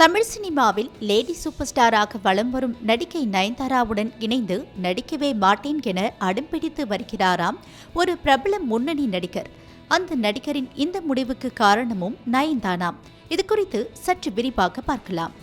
தமிழ் சினிமாவில் lady super ஸ்டாராக வலம் வரும் நடிகை நயன்தாராவுடன் இணைந்து நடிக்கவே மாட்டேன் என அடம்பிடித்து வருகிறாராம் ஒரு பிரபல முன்னணி நடிகர். அந்த நடிகரின் இந்த முடிவுக்கு காரணமும் நயன்தானாம். இது குறித்து சற்று விரிவாக பார்க்கலாம்.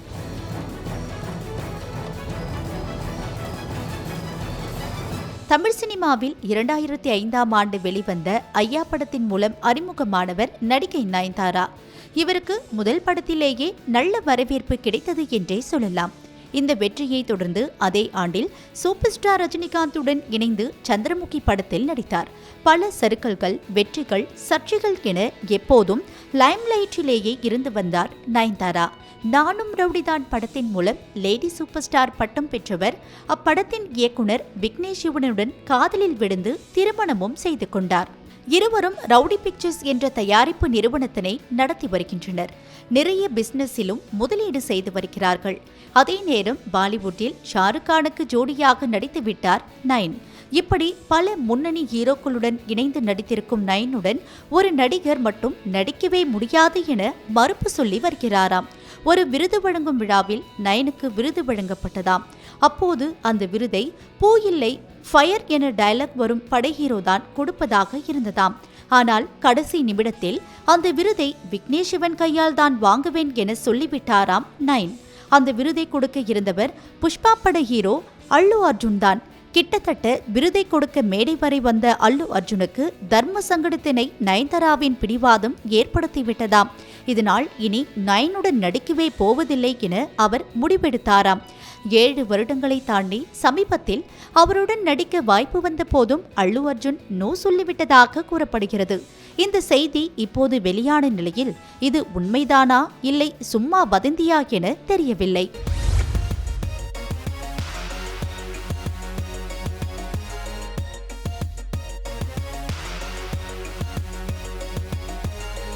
தமிழ் சினிமாவில் இரண்டாயிரத்தி ஐந்தாம் ஆண்டு வெளிவந்த ஐயா படத்தின் மூலம் அறிமுகமானவர் நடிகை நயன்தாரா. இவருக்கு முதல் படத்திலேயே நல்ல வரவேற்பு கிடைத்தது என்றே சொல்லலாம். இந்த வெற்றியை தொடர்ந்து அதே ஆண்டில் சூப்பர் ஸ்டார் ரஜினிகாந்துடன் இணைந்து சந்திரமுகி படத்தில் நடித்தார். பல சருக்கல்கள் வெற்றிகள் சர்ச்சைகள் என எப்போதும் லைம்லைட்டிலேயே இருந்து வந்தார் நயன்தாரா. நானும் ரவுடிதான் படத்தின் மூலம் லேடி சூப்பர் ஸ்டார் பட்டம் பெற்றவர். அப்படத்தின் இயக்குனர் விக்னேஷ் சிவனுடன் காதலில் விழுந்து திருமணமும் செய்து கொண்டார். இருவரும் ரவுடி பிக்சர்ஸ் என்ற தயாரிப்பு நிறுவனத்தினை நடத்தி வருகின்றனர். நிறைய பிசினஸிலும் முதலீடு செய்து வருகிறார்கள். அதே நேரம் பாலிவுட்டில் ஷாருக் கானுக்கு ஜோடியாக நடித்து விட்டார் நயன் இப்படி பல முன்னணி ஹீரோக்களுடன் இணைந்து நடித்திருக்கும் நயனுடன் ஒரு நடிகர் மட்டும் நடிக்கவே முடியாது என மறுப்பு சொல்லி வருகிறாராம். ஒரு விருது வழங்கும் விழாவில் நயனுக்கு விருது வழங்கப்பட்டதாம். அப்போது அந்த விருதை பூ இல்லை ஃபயர் என டயலாக் வரும் படைஹீரோ தான் கொடுப்பதாக இருந்ததாம். ஆனால் கடைசி நிமிடத்தில் அந்த விருதை விக்னேஷ் சிவன் கையால் தான் வாங்குவேன் என சொல்லிவிட்டாராம் நயன் அந்த விருதை கொடுக்க இருந்தவர் புஷ்பா பட ஹீரோ அல்லு அர்ஜுன் தான். கிட்டத்தட்ட விருதை கொடுக்க மேடை வரை வந்த அல்லு அர்ஜுனுக்கு தர்ம சங்கடத்தினை நயன்தாராவின் பிடிவாதம் ஏற்படுத்திவிட்டதாம். இதனால் இனி நயனுடன் நடிக்கவே போவதில்லை என அவர் முடிவெடுத்தாராம். ஏழு வருடங்களை தாண்டி சமீபத்தில் அவருடன் நடிக்க வாய்ப்பு வந்த போதும் அல்லு அர்ஜுன் நோ சொல்லிவிட்டதாக கூறப்படுகிறது. இந்த செய்தி இப்போது வெளியான நிலையில் இது உண்மைதானா இல்லை சும்மா வதந்தியா என தெரியவில்லை.